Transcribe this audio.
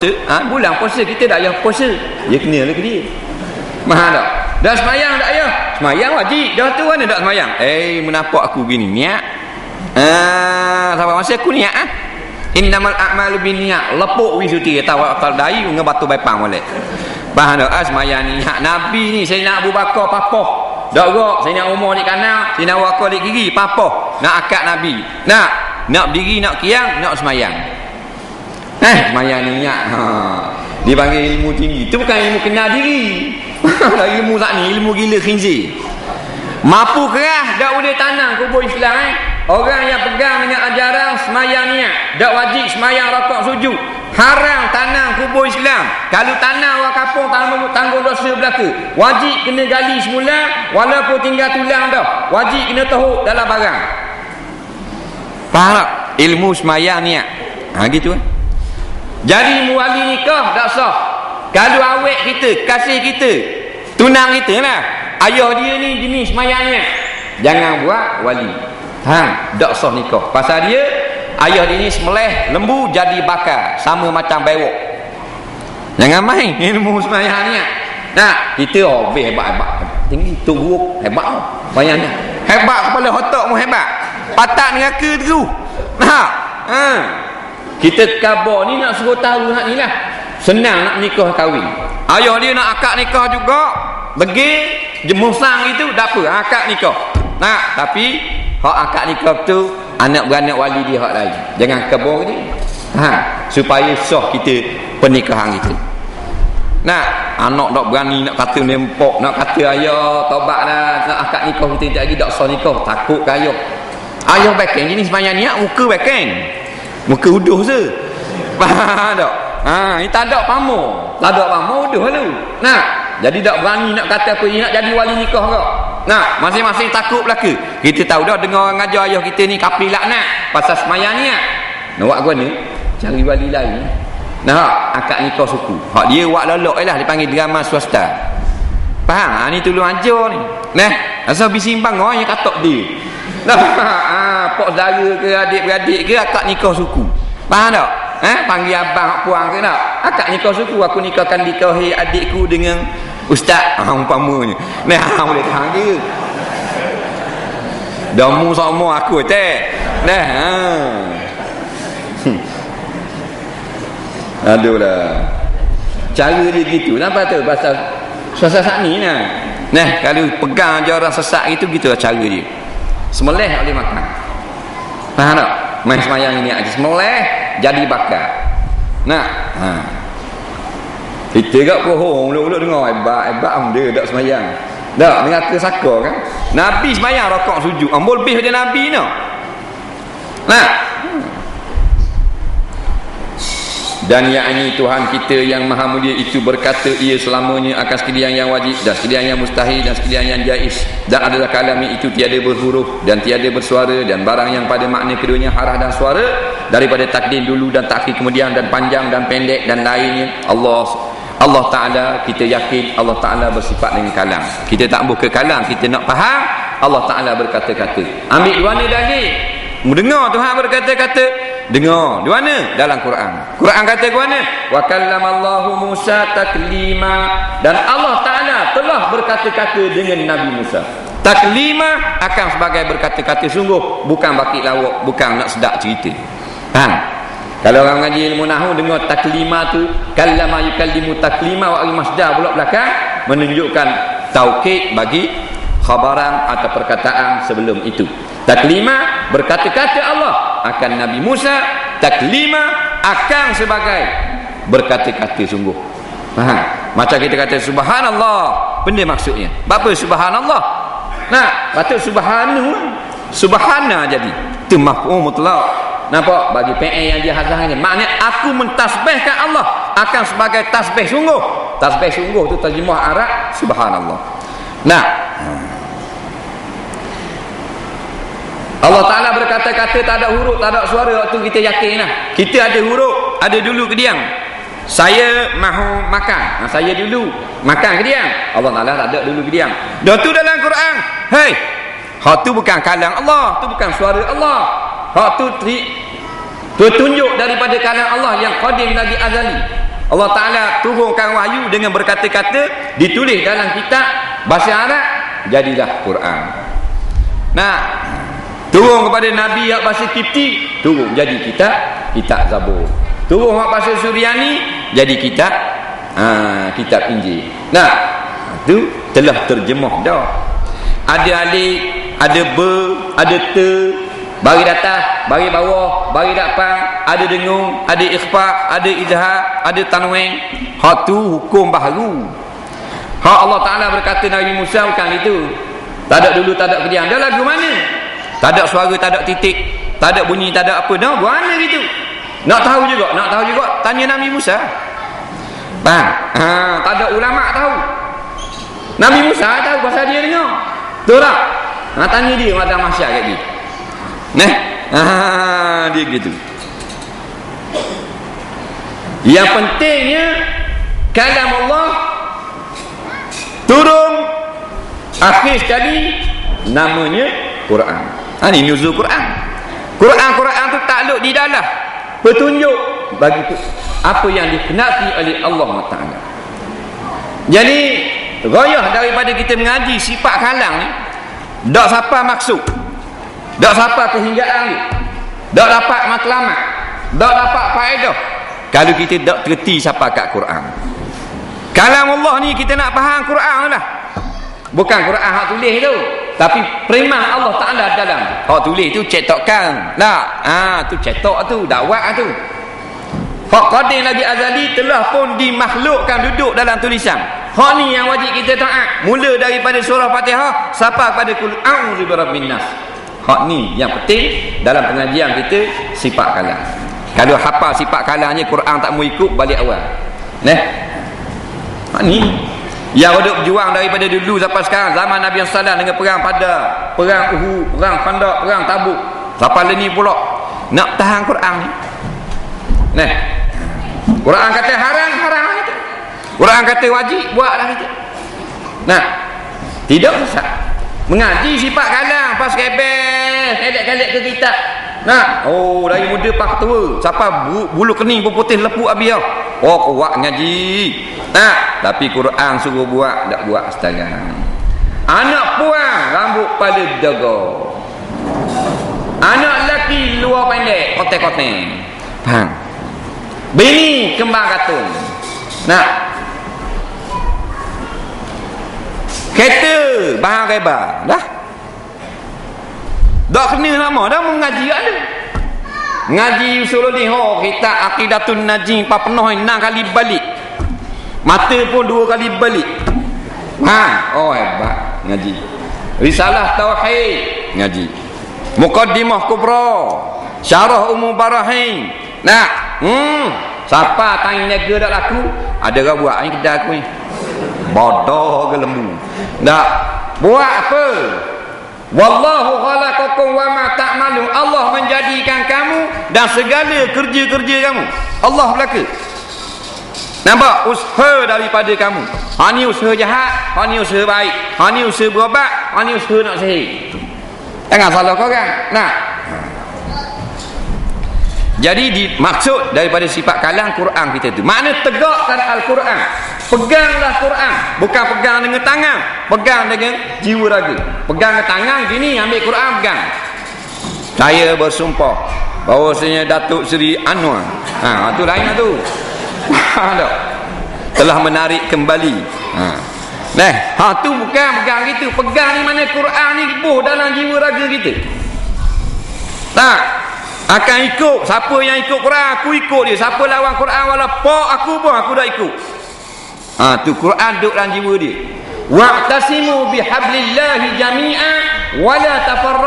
ha, bulan puasa kita tak payah puasa. Dia kena lah ke dia. Mahal tak? Dah semayang tak payah semayang wajib dah tu mana tak semayang? Eh menapak aku gini niat. Ah sampai masa aku niat ah innamal a'malu bin niat. Lepuk wisuti kata wakal dai dengan batu baipang boleh bahan tak? Ah semayang ni. Hak nabi ni saya nak Abu Bakar papoh. Tak gok saya nak umur di kanan saya nak wakal di kiri papoh. Nak akad nabi. Nak nak berdiri nak kiang nak semayang Eh, maya niat. Ha. Dia panggil ilmu tinggi. Itu bukan ilmu kenal diri. ilmu tak ni, ilmu gila khinzir. Mampu kerah, tak boleh tanam kubur Islam eh. Orang yang pegang dengan ajaran semayang niat. Tak wajib semayang rokok sujud. Haram tanam kubur Islam. Kalau tanam orang kapung tanggung, tanggung dosa belaka. Wajib kena gali semula walaupun tinggal tulang dah. Wajib kena tahu dalam barang. Faham tak? Ilmu semayang niat. Ha gitu eh. Jadi muali nikah tak sah. Kalau awek kita, kasih kita, tunang kita lah. Ayah dia ni jenis mayangnya. Jangan buat wali. Ha, tak sah nikah. Pasal dia, ayah dia ni semelih lembu jadi bakar. Sama macam bewok. Jangan main ilmu semayang ni. Nah, kita oh, hebat-hebat. Tinggi, tunggu, hebat oh. Bayangnya. Hebat kepala otak mu hebat. Patak neraka tu. Nah, ha. Kita kabar ni nak suruh tahu hak ni lah. Senang nak nikah kahwin. Ayah dia nak akad nikah juga. Begi jemusang itu tak apa akad nikah. Nah, tapi hak akad nikah tu anak beranak wali dia hak lain. Jangan kabar je. Ha, supaya sah kita pernikahan itu. Nah, anak tak berani nak kata nempok, nak kata ayah taubat dah, nak akad nikah kita tak lagi tak sah nikah, takut ke ayah. Bekeng ni sebenarnya niat muka bekeng muka uduh je faham tak? Ha ni tak ada pamo tak ada pamo uduh lu nah jadi tak berani nak kata apa nak jadi wali nikah ke? Nah masing-masing takut belaka. Kita tahu dah dengar orang ajar ayah kita ni kapi laknat pasal semayang ni nak. Buat gua ni? Cari wali lain. Nah akad nikah suku. Hak dia buat lolok lah dipanggil drama swasta. Faham? Ha, ni tolong ajar ni. Nah asal bisimbang orang yang katok dia. Nah, ha, pak saudara ke adik-beradik ke akak nikah suku. Faham tak? Eh, panggil abang puang ke tak? Akak nikah suku aku nikahkan nikahi adikku dengan ustaz. Ha umpamanya. Nah, ha, boleh tahan dia. Damu sama aku teh. Nah, ha. Hmm. Aduh lah. Cara dia gitu. Nampak tu pasal suasana saat ni nah. Nah, kalau pegang je orang sesak itu gitu cara dia. Semelih boleh makan. Faham tak? Main semayang ini aja semelih jadi bakar. Nah, ha. Kita kat pohon uluk-uluk dengar hebat hebat om dia tak semayang. Tak dengan kesaka kan? Nabi semayang rokok sujud. Ambul lebih daripada Nabi no. Nah, dan yakni Tuhan kita yang maha mulia itu berkata ia selamanya akan sekalian yang wajib dan sekalian yang mustahil dan sekalian yang jais. Dan adalah kalami itu tiada berhuruf dan tiada bersuara dan barang yang pada makna keduanya harah dan suara daripada takdim dulu dan takhir kemudian dan panjang dan pendek dan lainnya. Allah Allah Ta'ala kita yakin Allah Ta'ala bersifat dengan kalam. Kita tak buka kalam kita nak faham Allah Ta'ala berkata-kata. Ambil ni lagi mendengar Tuhan berkata-kata Dengar. Di mana? Dalam Quran. Quran kata ke mana? Wa kallamallahu Musa taklima. Dan Allah Taala telah berkata-kata dengan Nabi Musa. Taklima akan sebagai berkata-kata sungguh, bukan bakit lawak, bukan nak sedak cerita. Ha. Kalau orang ngaji ilmu nahwu dengar taklima tu, kallama yukallimu taklima wa al-masdar pula belakang menunjukkan taukid bagi khabaran atau perkataan sebelum itu. Taklima berkata-kata Allah akan Nabi Musa taklima akan sebagai berkata-kata sungguh. Faham? Macam kita kata subhanallah. Benda maksudnya? Apa subhanallah. Nah patut subhanu subhana jadi. Itu maf'ul mutlak. Nampak? Bagi PN yang dia hazahnya maknanya aku mentasbihkan Allah akan sebagai tasbih sungguh. Tasbih sungguh tu terjemah Arab subhanallah. Nah. Allah Ta'ala berkata-kata tak ada huruf, tak ada suara waktu kita yakin lah. Kita ada huruf, ada dulu ke diam. Saya mahu makan. Ha, saya dulu makan ke diam. Allah Ta'ala tak ada dulu ke diam. Dan tu dalam Quran. Hei, hak tu bukan kalang Allah. tu bukan suara Allah. Hak tu tri, tu tunjuk daripada kalang Allah yang qadim lagi azali. Allah Ta'ala turunkan wahyu dengan berkata-kata ditulis dalam kitab bahasa Arab jadilah Quran nah turun kepada Nabi yang bahasa Kipti turun jadi kitab kitab Zabur turun yang bahasa Suryani jadi kitab ha, kitab Injil nah itu telah terjemah dah ada alif ada ber ada te bagi datang, bagi bawah, bagi depan, ada dengung, ada ikhfa, ada izhar, ada tanwin. Hak tu hukum baru. Hak Allah Taala berkata Nabi Musa bukan itu. Tak ada dulu tak ada kejadian. Dah lagu mana? Tak ada suara, tak ada titik, tak ada bunyi, tak ada apa. Dah mana gitu? Nak tahu juga, nak tahu juga tanya Nabi Musa. Bang, ha, tak ada ulama tahu. Nabi Musa tahu pasal dia dengar. Betul tak? Ha, tanya dia pada masyarakat dia. Nah, ah, dia gitu. Yang pentingnya kalam Allah turun akhir sekali namanya Quran. Ha ni nuzul Quran. Quran-Quran tu takluk di dalam petunjuk bagi tu apa yang dikenaki oleh Allah Taala. Jadi gayah daripada kita mengaji sifat kalam ni dak siapa maksud tak sampai kehinggaan ni. Tak dapat matlamat. Tak dapat faedah. Kalau kita tak terti siapa kat Quran. Kalam Allah ni kita nak faham Quran lah. Bukan Quran hak tulis tu. Tapi perintah Allah Ta'ala dalam. Hak tulis tu cetokkan. Tak. Ha, tu cetok tu. Dakwah tu. Hak qadim lagi azali telah pun dimakhlukkan duduk dalam tulisan. Hak ni yang wajib kita taat. Mula daripada surah Fatihah. Sampai pada kul a'udhu birabbin nas. Hak ni yang penting dalam pengajian kita sifat kalam. Kalau hafal sifat kalamnya Quran tak mau ikut balik awal. Neh. Hak ni yang ada berjuang daripada dulu sampai sekarang zaman Nabi sallallahu dengan perang pada perang Uhud, perang Khandaq, perang Tabuk. Sampai ni pula nak tahan Quran ni. Neh. Quran kata haram, haram itu. Quran kata wajib, buatlah kita. Nah. Tidak usah mengaji sifat kalang pas kebel kelek-kelek ke kita nah oh dari muda pak tua. Siapa? Bulu kening pun putih lepuk abi oh kuat ngaji. Nah tapi Quran suruh buat tak buat setengah anak puang rambut pada dago anak lelaki luar pendek kote-kote faham? Bini kembang katun. Nah kereta bahan reba dah tak kena lama dah mengaji ada ngaji usul ni oh kita akidatun najim pak penuh enam kali balik. Mata pun dua kali balik. Ha oh hebat ngaji. Risalah tauhid ngaji. Muqaddimah kubra syarah umum barahin. Nah hmm siapa tanya nega dak laku? Ada ke buat ni kedai aku ni. Bodoh ke lembu? Tak buat apa wallahu khalaqakum wa ma ta'malun. Allah menjadikan kamu dan segala kerja-kerja kamu. Allah belaka. Nampak? Usaha daripada kamu. Ha ni usaha jahat ha ni usaha baik ha ni usaha berobat ha ni usaha nak sihir. Jangan salah kau kan nah. Jadi dimaksud daripada sifat kalam Quran kita tu. Mana tegakkan Al-Quran. Peganglah Quran. Bukan pegang dengan tangan. Pegang dengan jiwa raga. Pegang dengan tangan gini ambil Quran pegang. Saya bersumpah bahawasanya Datuk Seri Anwar. Ha, tu lain lah tu. Ha, Telah menarik kembali. Ha. Nah, ha tu bukan pegang gitu. Pegang ni mana Quran ni buh dalam jiwa raga kita. Tak akan ikut siapa yang ikut Quran aku ikut dia siapa lawan Quran walaupun aku pun aku dah ikut ha tu Quran duduk dalam jiwa dia. Wa'tasimu bihablillahi jami'a wala tafarraqu